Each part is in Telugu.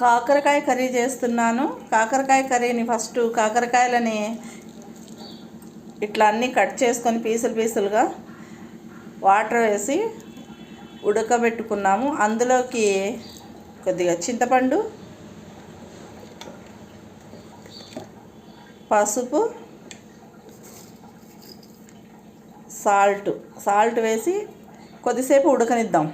కాకరకాయ కర్రీ చేస్తున్నాను. కాకరకాయ కర్రీని ఫస్ట్ కాకరకాయలని ఇట్లా అన్నీ కట్ చేసుకొని పీసులు పీసులుగా వాటర్ వేసి ఉడకబెట్టుకున్నాము. అందులోకి కొద్దిగా చింతపండు పసుపు సాల్ట్ సాల్ట్ వేసి కొద్దిసేపు ఉడకనిద్దాం.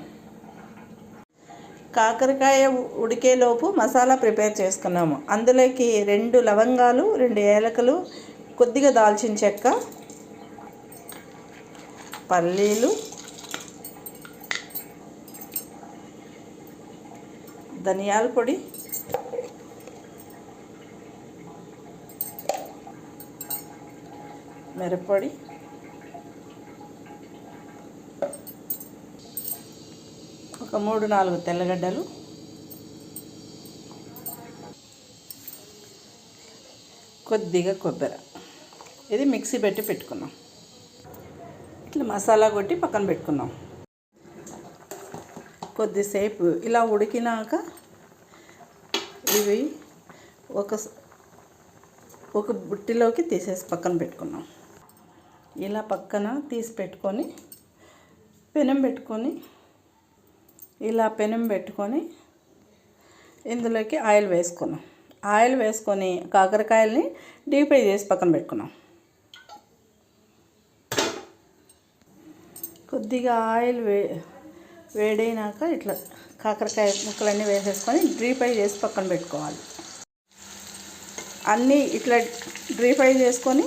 కాకరకాయ ఉడికేలోపు మసాలా ప్రిపేర్ చేసుకున్నాము. అందులోకి రెండు లవంగాలు రెండు ఏలకలు కొద్దిగా దాల్చిన చెక్క పల్లీలు ధనియాల పొడి మిరప్పొడి ఒక మూడు నాలుగు తెల్లగడ్డలు. కొద్దిగా కొబ్బరి. ఇది మిక్సీ పెట్టి పెట్టుకున్నాం. ఇట్లా మసాలా కొట్టి పక్కన పెట్టుకున్నాం. కొద్దిసేపు ఇలా ఉడికినాక ఇవి ఒక ఒక బుట్టిలోకి తీసేసి పక్కన పెట్టుకున్నాం. ఇలా పక్కన తీసి పెట్టుకొని పెనం పెట్టుకొని ఇలా పెనం పెట్టుకొని ఇందులోకి ఆయిల్ వేసుకున్నాం. ఆయిల్ వేసుకొని కాకరకాయల్ని డీప్ ఫ్రై చేసి పక్కన పెట్టుకున్నాం. కొద్దిగా ఆయిల్ వే వేడైనాక ఇట్లా కాకరకాయ ముక్కలన్నీ వేసేసుకొని డ్రీ ఫ్రై చేసి పక్కన పెట్టుకోవాలి. అన్నీ ఇట్లా డ్రీ ఫ్రై చేసుకొని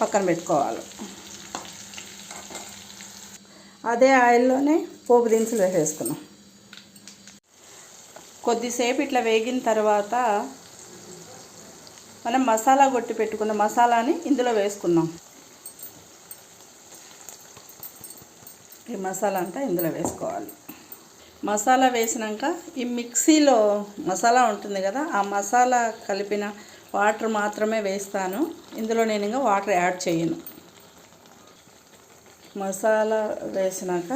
పక్కన పెట్టుకోవాలి. అదే ఆయిల్లోనే పోపు దినుసులు వేసేసుకున్నాం. కొద్దిసేపు ఇట్లా వేగిన తర్వాత మనం మసాలా కొట్టి పెట్టుకున్న మసాలాని ఇందులో వేసుకున్నాం. ఈ మసాలా అంతా ఇందులో వేసుకోవాలి. మసాలా వేసినాక ఈ మిక్సీలో మసాలా ఉంటుంది కదా ఆ మసాలా కలిపిన వాటర్ మాత్రమే వేస్తాను. ఇందులో నేను ఇంకా వాటర్ యాడ్ చేయను. మసాలా వేసినాక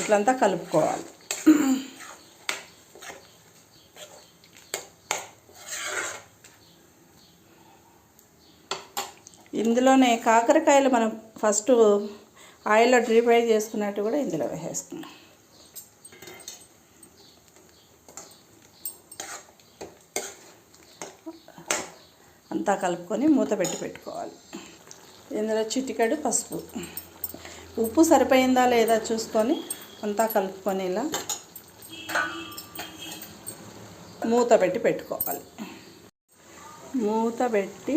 ఇట్లంతా కలుపుకోవాలి. ఇందులోనే కాకరకాయలు మనం ఫస్ట్ ఆయిల్లో డీప్ ఫ్రై చేసుకున్నట్టు కూడా ఇందులో వేసేసుకున్నాం అంతా కలుపుకొని మూత పెట్టి పెట్టుకోవాలి. ఇందులో చిటికెడు పసుపు. ఉప్పు సరిపోయిందా లేదా చూసుకొని అంతా కలుపుకొని ఇలా మూత పెట్టి పెట్టుకోవాలి. మూత పెట్టి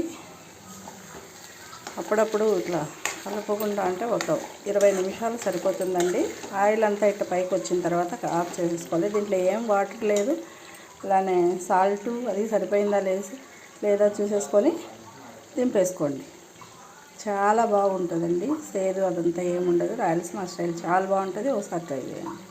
అప్పుడప్పుడు ఇట్లా కలపకుండా అంటే ఒక ఇరవై నిమిషాలు సరిపోతుందండి. ఆయిల్ అంతా ఇట్లా పైకి వచ్చిన తర్వాత ఆఫ్ చేసుకోవాలి దీంట్లో ఏం వాటర్ లేదు. అలానే సాల్ట్ అది సరిపోయిందా లేదు లేదా చూసేసుకొని దింపేసుకోండి. చాలా బాగుంటుందండి. సేదు అదంతా ఏముండదు. రాయలసీమ స్టైల్ చాలా బాగుంటుంది. ఒకసారి ట్రై చేయండి.